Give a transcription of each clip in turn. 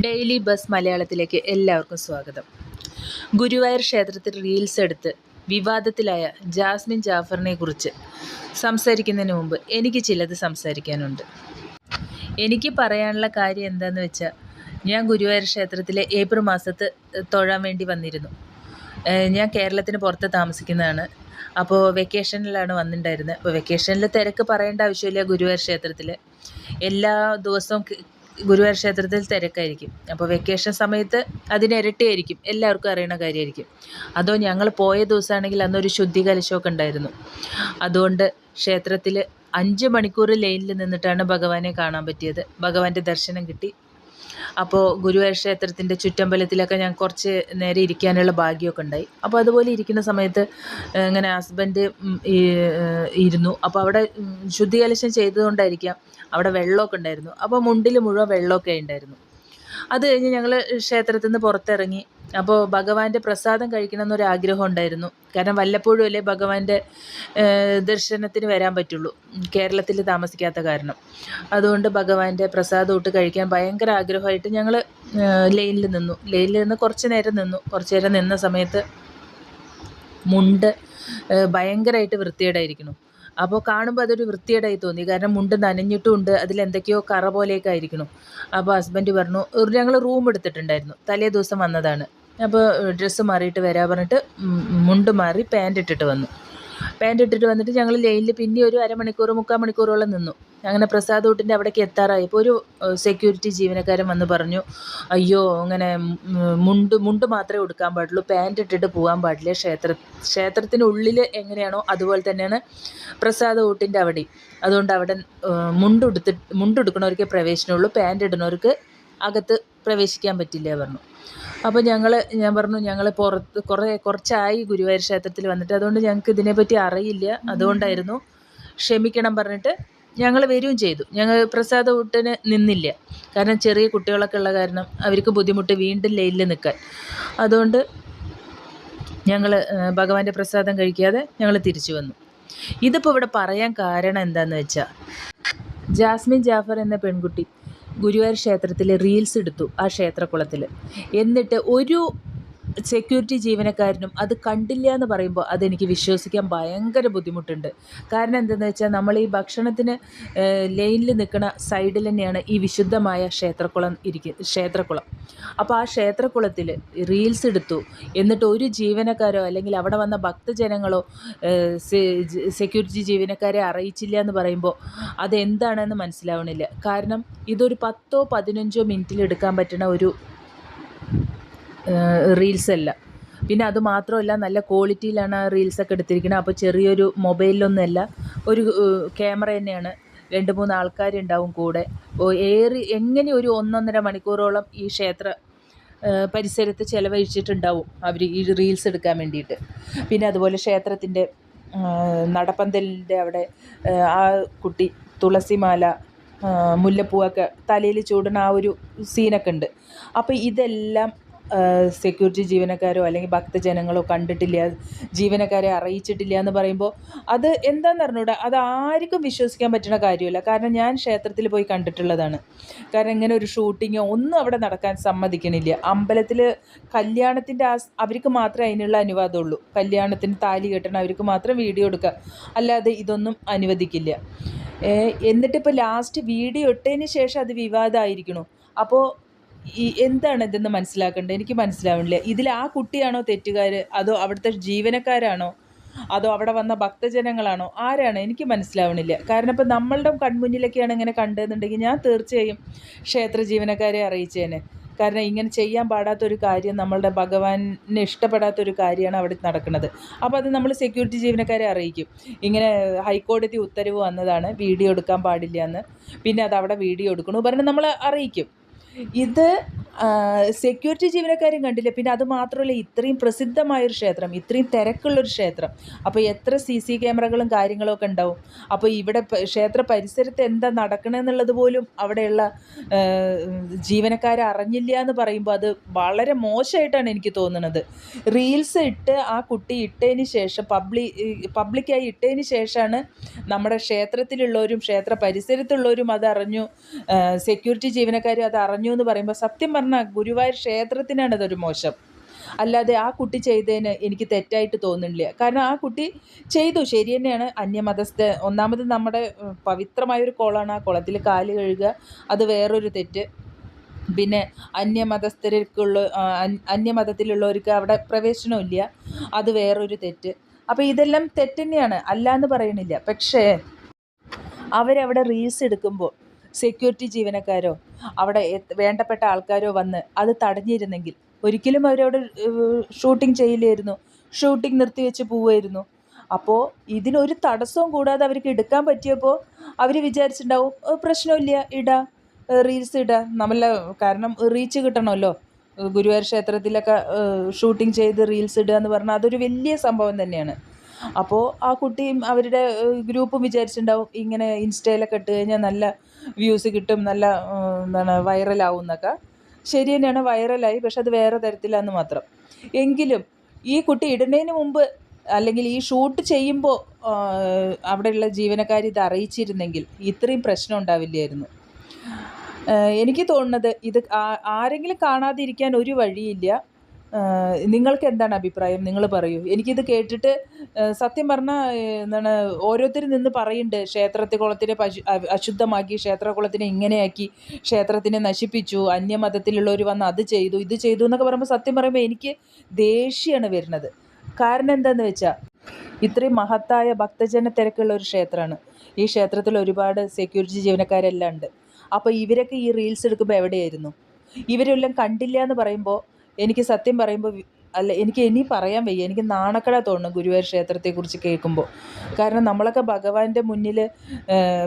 Daily bus മലയാളത്തിലേക്ക് എല്ലാവർക്കും സ്വാഗതം. ഗുരുവായൂർ ക്ഷേത്രത്തിൽ റീൽസ് എടുത്ത് വിവാദത്തിലായ ജാസ്മിൻ ജാഫറിനെ കുറിച്ച് സംസാരിക്കുന്നതിന് മുമ്പ് എനിക്ക് ചിലത് സംസാരിക്കാനുണ്ട്. എനിക്ക് പറയാനുള്ള കാര്യം എന്താന്ന് വെച്ചാൽ ഞാൻ ഗുരുവായൂർ ക്ഷേത്രത്തിലെ ഏപ്രിൽ മാസത്ത് തൊഴാൻ വേണ്ടി വന്നിരുന്നു. ഞാൻ കേരളത്തിന് പുറത്ത് താമസിക്കുന്നതാണ്. അപ്പോൾ വെക്കേഷനിലാണ് വന്നിട്ടുണ്ടായിരുന്നത് അപ്പോൾ വെക്കേഷനിൽ തിരക്ക് പറയേണ്ട ആവശ്യമില്ല ഗുരുവായൂർ ക്ഷേത്രത്തിൽ എല്ലാ ദിവസവും ഗുരുവായൂർ ക്ഷേത്രത്തിൽ തിരക്കായിരിക്കും. അപ്പോൾ വെക്കേഷൻ സമയത്ത് അതിന് ഇരട്ടിയായിരിക്കും. എല്ലാവർക്കും അറിയണ കാര്യമായിരിക്കും. അതോ ഞങ്ങൾ പോയ ദിവസമാണെങ്കിൽ അന്നൊരു ശുദ്ധി കലശമൊക്കെ ഉണ്ടായിരുന്നു. അതുകൊണ്ട് ക്ഷേത്രത്തിൽ അഞ്ച് മണിക്കൂർ ലൈനിൽ നിന്നിട്ടാണ് ഭഗവാനെ കാണാൻ പറ്റിയത്. ഭഗവാന്റെ ദർശനം കിട്ടി. അപ്പോൾ ഗുരുവായൂർ ക്ഷേത്രത്തിന്റെ ചുറ്റമ്പലത്തിലൊക്കെ ഞാൻ കുറച്ച് നേരെ ഇരിക്കാനുള്ള ഭാഗ്യമൊക്കെ ഉണ്ടായി. അപ്പോൾ അതുപോലെ ഇരിക്കുന്ന സമയത്ത് ഇങ്ങനെ ഹസ്ബൻഡ് ഇരുന്നു. അപ്പോൾ അവിടെ ശുദ്ധികലശം ചെയ്തതുകൊണ്ടായിരിക്കാം അവിടെ വെള്ളമൊക്കെ ഉണ്ടായിരുന്നു. അപ്പോൾ മുണ്ടിൽ മുഴുവൻ വെള്ളമൊക്കെ ഉണ്ടായിരുന്നു. അത് കഴിഞ്ഞ് ഞങ്ങൾ ക്ഷേത്രത്തിൽ നിന്ന് പുറത്തിറങ്ങി. അപ്പോൾ ഭഗവാന്റെ പ്രസാദം കഴിക്കണം എന്നൊരു ആഗ്രഹം ഉണ്ടായിരുന്നു. കാരണം വല്ലപ്പോഴും അല്ലേ ഭഗവാന്റെ ദർശനത്തിന് വരാൻ പറ്റുള്ളൂ. കേരളത്തിൽ താമസിക്കാത്ത കാരണം. അതുകൊണ്ട് ഭഗവാന്റെ പ്രസാദം ഇട്ട് കഴിക്കാൻ ഭയങ്കര ആഗ്രഹമായിട്ട് ഞങ്ങൾ ലൈനിൽ നിന്നു. ലൈനിൽ നിന്ന് കുറച്ച് നേരം നിന്നു. കുറച്ച് നേരം നിന്ന സമയത്ത് മുണ്ട് ഭയങ്കരമായിട്ട് വൃത്തികേടായിരിക്കുന്നു. അപ്പോൾ കാണുമ്പോൾ അതൊരു വൃത്തിയേടായി തോന്നി. കാരണം മുണ്ട് നനഞ്ഞിട്ടുമുണ്ട് അതിലെന്തൊക്കെയോ കറ പോലെയൊക്കെ ആയിരിക്കണം. അപ്പോൾ ഹസ്ബൻഡ് പറഞ്ഞു ഞങ്ങൾ റൂം എടുത്തിട്ടുണ്ടായിരുന്നു. തലേ ദിവസം വന്നതാണ്. അപ്പോൾ ഡ്രസ്സ് മാറിയിട്ട് വരാൻ പറഞ്ഞിട്ട് മുണ്ട് മാറി പാന്റ് ഇട്ടിട്ട് വന്നു. പാന്റ് ഇട്ടിട്ട് വന്നിട്ട് ഞങ്ങൾ ലൈനിൽ പിന്നെ ഒരു അരമണിക്കൂർ മുക്കാൽ മണിക്കൂറോളം നിന്നു. അങ്ങനെ പ്രസാദ് ഊട്ടിന്റെ അവിടേക്ക് എത്താറായപ്പോൾ ഒരു സെക്യൂരിറ്റി ജീവനക്കാരൻ വന്ന് പറഞ്ഞു അയ്യോ അങ്ങനെ മുണ്ട് മുണ്ട് മാത്രമേ ഉടുക്കാൻ പാടുള്ളൂ പാന്റ് ഇട്ടിട്ട് പോകാൻ പാടില്ല ക്ഷേത്ര ക്ഷേത്രത്തിനുള്ളിൽ എങ്ങനെയാണോ അതുപോലെ തന്നെയാണ് പ്രസാദ് ഊട്ടിന്റെ അവിടെ അതുകൊണ്ട് അവിടെ മുണ്ട് മുണ്ടുടുക്കണവർക്ക് പ്രവേശനമുള്ളൂ പാന്റ് ഇടുന്നവർക്ക് അകത്ത് പ്രവേശിക്കാൻ പറ്റില്ല പറഞ്ഞു. അപ്പോൾ ഞങ്ങൾ ഞാൻ പറഞ്ഞു ഞങ്ങൾ പുറത്ത് കുറേ കുറച്ചായി ഗുരുവായൂർ ക്ഷേത്രത്തിൽ വന്നിട്ട്. അതുകൊണ്ട് ഞങ്ങൾക്ക് ഇതിനെപ്പറ്റി അറിയില്ല. അതുകൊണ്ടായിരുന്നു ക്ഷമിക്കണം പറഞ്ഞിട്ട് ഞങ്ങൾ വരികയും ചെയ്തു. ഞങ്ങൾ പ്രസാദ ഊട്ടിന് നിന്നില്ല. കാരണം ചെറിയ കുട്ടികളൊക്കെ ഉള്ള കാരണം അവർക്ക് ബുദ്ധിമുട്ട് വീണ്ടും ലൈനിൽ നിൽക്കാൻ. അതുകൊണ്ട് ഞങ്ങൾ ഭഗവാന്റെ പ്രസാദം കഴിക്കാതെ ഞങ്ങൾ തിരിച്ചു വന്നു. ഇതിപ്പോൾ ഇവിടെ പറയാൻ കാരണം എന്താണെന്ന് വെച്ചാൽ ജാസ്മിൻ ജാഫർ എന്ന പെൺകുട്ടി ഗുരുവായൂർ ക്ഷേത്രത്തിൽ റീൽസ് എടുത്തു ആ ക്ഷേത്രക്കുളത്തിൽ എന്നിട്ട് ഒരു സെക്യൂരിറ്റി ജീവനക്കാരനും അത് കണ്ടില്ല എന്ന് പറയുമ്പോൾ അതെനിക്ക് വിശ്വസിക്കാൻ ഭയങ്കര ബുദ്ധിമുട്ടുണ്ട്. കാരണം എന്തെന്ന് വെച്ചാൽ നമ്മൾ ഈ ഭക്ഷണത്തിന് ലൈനിൽ നിൽക്കുന്ന സൈഡിൽ തന്നെയാണ് ഈ വിശുദ്ധമായ ക്ഷേത്രക്കുളം ഇരിക്കുക ക്ഷേത്രക്കുളം അപ്പോൾ ആ ക്ഷേത്രക്കുളത്തിൽ റീൽസ് എടുത്തു. എന്നിട്ട് ഒരു ജീവനക്കാരോ അല്ലെങ്കിൽ അവിടെ വന്ന ഭക്തജനങ്ങളോ സെക്യൂരിറ്റി ജീവനക്കാരെ അറിയിച്ചില്ല എന്ന് പറയുമ്പോൾ അതെന്താണെന്ന് മനസ്സിലാവണില്ല. കാരണം ഇതൊരു പത്തോ പതിനഞ്ചോ മിനിറ്റിൽ എടുക്കാൻ പറ്റുന്ന ഒരു റീൽസ് എല്ലാം. പിന്നെ അത് മാത്രമല്ല നല്ല ക്വാളിറ്റിയിലാണ് ആ റീൽസൊക്കെ എടുത്തിരിക്കുന്നത് അപ്പോൾ ചെറിയൊരു മൊബൈലിലൊന്നുമല്ല ഒരു ക്യാമറ തന്നെയാണ്. രണ്ട് മൂന്ന് ആൾക്കാരുണ്ടാവും കൂടെ. ഏറി എങ്ങനെ ഒരു ഒന്നൊന്നര മണിക്കൂറോളം ഈ ക്ഷേത്ര പരിസരത്ത് ചിലവഴിച്ചിട്ടുണ്ടാവും അവർ ഈ റീൽസ് എടുക്കാൻ വേണ്ടിയിട്ട്. പിന്നെ അതുപോലെ ക്ഷേത്രത്തിന്റെ നടപ്പന്തലിന്റെ അവിടെ ആ കുട്ടി തുളസിമാല മുല്ലപ്പൂവൊക്കെ തലയിൽ ചൂടുന്ന ആ ഒരു സീനൊക്കെ ഉണ്ട്. അപ്പോൾ ഇതെല്ലാം സെക്യൂരിറ്റി ജീവനക്കാരോ അല്ലെങ്കിൽ ഭക്തജനങ്ങളോ കണ്ടിട്ടില്ല ജീവനക്കാരെ അറിയിച്ചിട്ടില്ല എന്ന് പറയുമ്പോൾ അത് എന്താണെന്ന് അറിഞ്ഞൂടാ? അത് ആർക്കും വിശ്വസിക്കാൻ പറ്റുന്ന കാര്യമില്ല. കാരണം ഞാൻ ക്ഷേത്രത്തിൽ പോയി കണ്ടിട്ടുള്ളതാണ്. കാരണം ഇങ്ങനെ ഒരു ഷൂട്ടിങ്ങോ ഒന്നും അവിടെ നടക്കാൻ സമ്മതിക്കണില്ല. അമ്പലത്തിൽ കല്യാണത്തിന്റെ ആ അവർക്ക് മാത്രമേ അതിനുള്ള അനുവാദമുള്ളൂ കല്യാണത്തിന് താലി കെട്ടണം അവർക്ക് മാത്രം വീഡിയോ എടുക്കുക അല്ലാതെ ഇതൊന്നും അനുവദിക്കില്ല. എന്നിട്ടിപ്പോൾ ലാസ്റ്റ് വീഡിയോ ഇട്ടതിന് ശേഷം അത് വിവാദമായിരിക്കണോ. അപ്പോൾ ഈ എന്താണ് ഇതെന്ന് മനസ്സിലാക്കേണ്ടത് എനിക്ക് മനസ്സിലാവുന്നില്ല ഇതിൽ ആ കുട്ടിയാണോ തെറ്റുകാർ അതോ അവിടുത്തെ ജീവനക്കാരാണോ? അതോ അവിടെ വന്ന ഭക്തജനങ്ങളാണോ? ആരാണ്? എനിക്ക് മനസ്സിലാവണില്ല. കാരണം ഇപ്പം നമ്മളുടെ കൺമുന്നിലൊക്കെയാണ് ഇങ്ങനെ കണ്ടതെന്നുണ്ടെങ്കിൽ ഞാൻ തീർച്ചയായും ക്ഷേത്ര ജീവനക്കാരെ അറിയിച്ചേനെ. കാരണം ഇങ്ങനെ ചെയ്യാൻ പാടാത്തൊരു കാര്യം നമ്മളുടെ ഭഗവാനെ ഇഷ്ടപ്പെടാത്തൊരു കാര്യമാണ് അവിടെ നടക്കുന്നത്. അപ്പോൾ അത് നമ്മൾ സെക്യൂരിറ്റി ജീവനക്കാരെ അറിയിക്കും. ഇങ്ങനെ ഹൈക്കോടതി ഉത്തരവ് വന്നതാണ് വീഡിയോ എടുക്കാൻ പാടില്ല എന്ന്. പിന്നെ അത് അവിടെ വീഡിയോ എടുക്കണു. പറഞ്ഞ് നമ്മൾ അറിയിക്കും. ഇത് സെക്യൂരിറ്റി ജീവനക്കാരും കണ്ടില്ല. പിന്നെ അത് മാത്രമല്ല ഇത്രയും പ്രസിദ്ധമായൊരു ക്ഷേത്രം ഇത്രയും തിരക്കുള്ളൊരു ക്ഷേത്രം. അപ്പോൾ എത്ര സി സി ക്യാമറകളും കാര്യങ്ങളൊക്കെ ഉണ്ടാവും. അപ്പോൾ ഇവിടെ ക്ഷേത്ര പരിസരത്ത് എന്താ നടക്കണമെന്നുള്ളത് പോലും അവിടെയുള്ള ജീവനക്കാർ അറിഞ്ഞില്ല എന്ന് പറയുമ്പോൾ അത് വളരെ മോശമായിട്ടാണ് എനിക്ക് തോന്നുന്നത്. റീൽസ് ഇട്ട് ആ കുട്ടി ഇട്ടതിന് ശേഷം പബ്ലി പബ്ലിക്കായി ഇട്ടതിന് ശേഷമാണ് നമ്മുടെ ക്ഷേത്രത്തിലുള്ളവരും ക്ഷേത്ര പരിസരത്തുള്ളവരും അത് അറിഞ്ഞു സെക്യൂരിറ്റി ജീവനക്കാരും അത് അറിഞ്ഞു എന്ന് പറയുമ്പോൾ സത്യം പറഞ്ഞാൽ ഗുരുവായൂർ ക്ഷേത്രത്തിനാണ് അതൊരു മോശം. അല്ലാതെ ആ കുട്ടി ചെയ്തതിന് എനിക്ക് തെറ്റായിട്ട് തോന്നുന്നില്ല. കാരണം ആ കുട്ടി ചെയ്തു. ശരി തന്നെയാണ്. അന്യമതസ്ഥ. ഒന്നാമത് നമ്മുടെ പവിത്രമായ പവിത്രമായൊരു കുളമാണ് ആ കുളത്തിൽ കാൽ കഴുകുക. അത് വേറൊരു തെറ്റ്. പിന്നെ അന്യമതസ്ഥർക്കുള്ള അന്യമതത്തിലുള്ളവർക്ക് അവിടെ പ്രവേശനമില്ല അത് വേറൊരു തെറ്റ്. അപ്പോൾ ഇതെല്ലാം തെറ്റ് തന്നെയാണ്. അല്ല എന്ന് പറയണില്ല. പക്ഷേ അവരവിടെ റീൽസ് എടുക്കുമ്പോൾ സെക്യൂരിറ്റി ജീവനക്കാരോ അവിടെ വേണ്ടപ്പെട്ട ആൾക്കാരോ വന്ന് അത് തടഞ്ഞിരുന്നെങ്കിൽ ഒരിക്കലും അവരവിടെ ഷൂട്ടിംഗ് ചെയ്യില്ലായിരുന്നു. ഷൂട്ടിംഗ് നിർത്തിവെച്ച് പോവുമായിരുന്നു. അപ്പോൾ ഇതിനൊരു തടസ്സവും കൂടാതെ അവർക്ക് എടുക്കാൻ പറ്റിയപ്പോൾ അവർ വിചാരിച്ചിട്ടുണ്ടാവും പ്രശ്നമില്ല ഇടാം. റീൽസ് ഇടാം. നമ്മളെ കാരണം റീച്ച് കിട്ടണമല്ലോ. ഗുരുവായൂർ ക്ഷേത്രത്തിലൊക്കെ ഷൂട്ടിംഗ് ചെയ്ത് റീൽസ് ഇടുക എന്ന് പറഞ്ഞാൽ അതൊരു വലിയ സംഭവം തന്നെയാണ്. അപ്പോൾ ആ കുട്ടിയും അവരുടെ ഗ്രൂപ്പും വിചാരിച്ചിട്ടുണ്ടാവും ഇങ്ങനെ ഇൻസ്റ്റയിലൊക്കെ ഇട്ട് കഴിഞ്ഞാൽ നല്ല വ്യൂസ് കിട്ടും നല്ല എന്താണ് വൈറലാവും എന്നൊക്കെ ശരി തന്നെയാണ് വൈറലായി പക്ഷെ അത് വേറെ തരത്തിലാന്ന് മാത്രം. എങ്കിലും ഈ കുട്ടി ഇടുന്നതിന് മുമ്പ് അല്ലെങ്കിൽ ഈ ഷൂട്ട് ചെയ്യുമ്പോൾ അവിടെയുള്ള ജീവനക്കാർ ഇത് അറിയിച്ചിരുന്നെങ്കിൽ ഇത്രയും പ്രശ്നം ഉണ്ടാവില്ലായിരുന്നു. എനിക്ക് തോന്നുന്നത് ഇത് ആരെങ്കിലും കാണാതിരിക്കാൻ ഒരു വഴിയില്ല. നിങ്ങൾക്ക് എന്താണ് അഭിപ്രായം? നിങ്ങൾ പറയൂ. എനിക്കിത് കേട്ടിട്ട് സത്യം പറഞ്ഞാൽ എന്താണ് ഓരോരുത്തർ നിന്ന് പറയുന്നുണ്ട് ക്ഷേത്രത്തെ കുളത്തിനെ പശു അശുദ്ധമാക്കി ക്ഷേത്രകുളത്തിനെ ഇങ്ങനെയാക്കി ക്ഷേത്രത്തിനെ നശിപ്പിച്ചു അന്യമതത്തിലുള്ളവർ വന്ന് അത് ചെയ്തു ഇത് ചെയ്തു എന്നൊക്കെ പറയുമ്പോൾ സത്യം പറയുമ്പോൾ എനിക്ക് ദേഷ്യമാണ് വരുന്നത്. കാരണം എന്താണെന്ന് വെച്ചാൽ ഇത്രയും മഹത്തായ ഭക്തജന തിരക്കുള്ള ഒരു ക്ഷേത്രമാണ്. ഈ ക്ഷേത്രത്തിൽ ഒരുപാട് സെക്യൂരിറ്റി ജീവനക്കാരെല്ലാം ഉണ്ട്. അപ്പോൾ ഇവരൊക്കെ ഈ റീൽസ് എടുക്കുമ്പോൾ എവിടെയായിരുന്നു? ഇവരെല്ലാം കണ്ടില്ല എന്ന് പറയുമ്പോൾ എനിക്ക് സത്യം പറയുമ്പോൾ അല്ല എനിക്ക് ഇനി പറയാൻ വയ്യ. എനിക്ക് നാണക്കട തോന്നുന്നു ഗുരുവായൂർ ക്ഷേത്രത്തെക്കുറിച്ച് കേൾക്കുമ്പോൾ കാരണം നമ്മളൊക്കെ ഭഗവാന്റെ മുന്നിൽ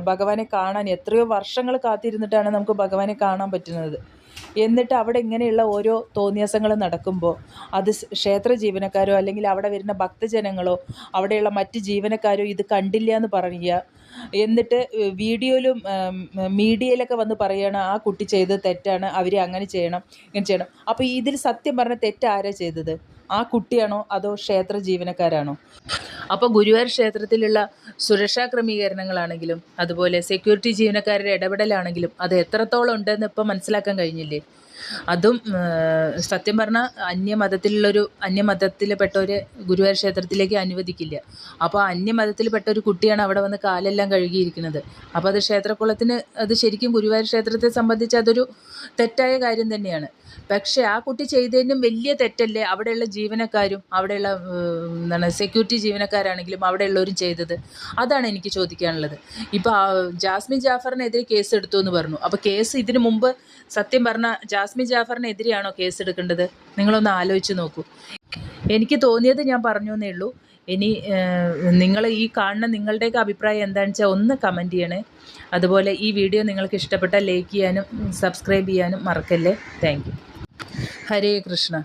ഭഗവാനെ കാണാൻ എത്രയോ വർഷങ്ങൾ കാത്തിരുന്നിട്ടാണ് നമുക്ക് ഭഗവാനെ കാണാൻ പറ്റുന്നത്. എന്നിട്ട് അവിടെ ഇങ്ങനെയുള്ള ഓരോ തോന്നിയാസങ്ങൾ നടക്കുമ്പോൾ അത് ക്ഷേത്ര ജീവനക്കാരോ അല്ലെങ്കിൽ അവിടെ വരുന്ന ഭക്തജനങ്ങളോ അവിടെയുള്ള മറ്റ് ജീവനക്കാരോ ഇത് കണ്ടില്ല എന്ന് പറയുക. എന്നിട്ട് വീഡിയോയിലും മീഡിയയിലൊക്കെ വന്ന് പറയുകയാണ് ആ കുട്ടി ചെയ്തത് തെറ്റാണ് അവരെ അങ്ങനെ ചെയ്യണം ഇങ്ങനെ ചെയ്യണം. അപ്പോൾ ഇതിൽ സത്യം പറഞ്ഞ തെറ്റ് ആരാ ചെയ്തത്? ആ കുട്ടിയാണോ അതോ ക്ഷേത്ര ജീവനക്കാരാണോ? അപ്പോൾ ഗുരുവായൂർ ക്ഷേത്രത്തിലുള്ള സുരക്ഷാ ക്രമീകരണങ്ങളാണെങ്കിലും അതുപോലെ സെക്യൂരിറ്റി ജീവനക്കാരുടെ ഇടപെടലാണെങ്കിലും അത് എത്രത്തോളം ഉണ്ടെന്ന് ഇപ്പോൾ മനസ്സിലാക്കാൻ കഴിഞ്ഞില്ലേ? അതും സത്യം പറഞ്ഞാൽ അന്യമതത്തിലുള്ളൊരു അന്യമതത്തിൽപ്പെട്ട ഒരു ഗുരുവായൂർ ക്ഷേത്രത്തിലേക്ക് അനുവദിക്കില്ല. അപ്പോൾ അന്യമതത്തിൽപ്പെട്ട ഒരു കുട്ടിയാണ് അവിടെ വന്ന് കാലെല്ലാം കഴുകിയിരിക്കുന്നത്. അപ്പോൾ അത് ക്ഷേത്രക്കുളത്തിന് അത് ശരിക്കും ഗുരുവായൂർ ക്ഷേത്രത്തെ സംബന്ധിച്ച് അതൊരു തെറ്റായ കാര്യം തന്നെയാണ്. പക്ഷേ ആ കുട്ടി ചെയ്തതിനും വലിയ തെറ്റല്ലേ? അവിടെയുള്ള ജീവനക്കാരും അവിടെയുള്ള എന്താണ് സെക്യൂരിറ്റി ജീവനക്കാരാണെങ്കിലും അവിടെയുള്ളവരും ചെയ്തത്. അതാണ് എനിക്ക് ചോദിക്കാനുള്ളത്. ഇപ്പോൾ ജാസ്മിൻ ജാഫറിനെതിരെ കേസ് എടുത്തു എന്ന് പറഞ്ഞു. അപ്പോൾ കേസ് ഇതിനു മുമ്പ് സത്യം പറഞ്ഞാൽ ജാസ്മിൻ ജാഫറിനെതിരെയാണോ കേസ് എടുക്കേണ്ടത് നിങ്ങളൊന്ന് ആലോചിച്ച് നോക്കൂ. എനിക്ക് തോന്നിയത് ഞാൻ പറഞ്ഞു എന്നേ ഉള്ളൂ. ഇനി നിങ്ങൾ ഈ കാണുന്ന നിങ്ങളുടെയൊക്കെ അഭിപ്രായം എന്താണെന്ന് വെച്ചാൽ ഒന്ന് കമന്റ് ചെയ്യണേ. അതുപോലെ ഈ വീഡിയോ നിങ്ങൾക്ക് ഇഷ്ടപ്പെട്ടാൽ ലൈക്ക് ചെയ്യാനും സബ്സ്ക്രൈബ് ചെയ്യാനും മറക്കല്ലേ? താങ്ക് ഹരേ കൃഷ്ണ.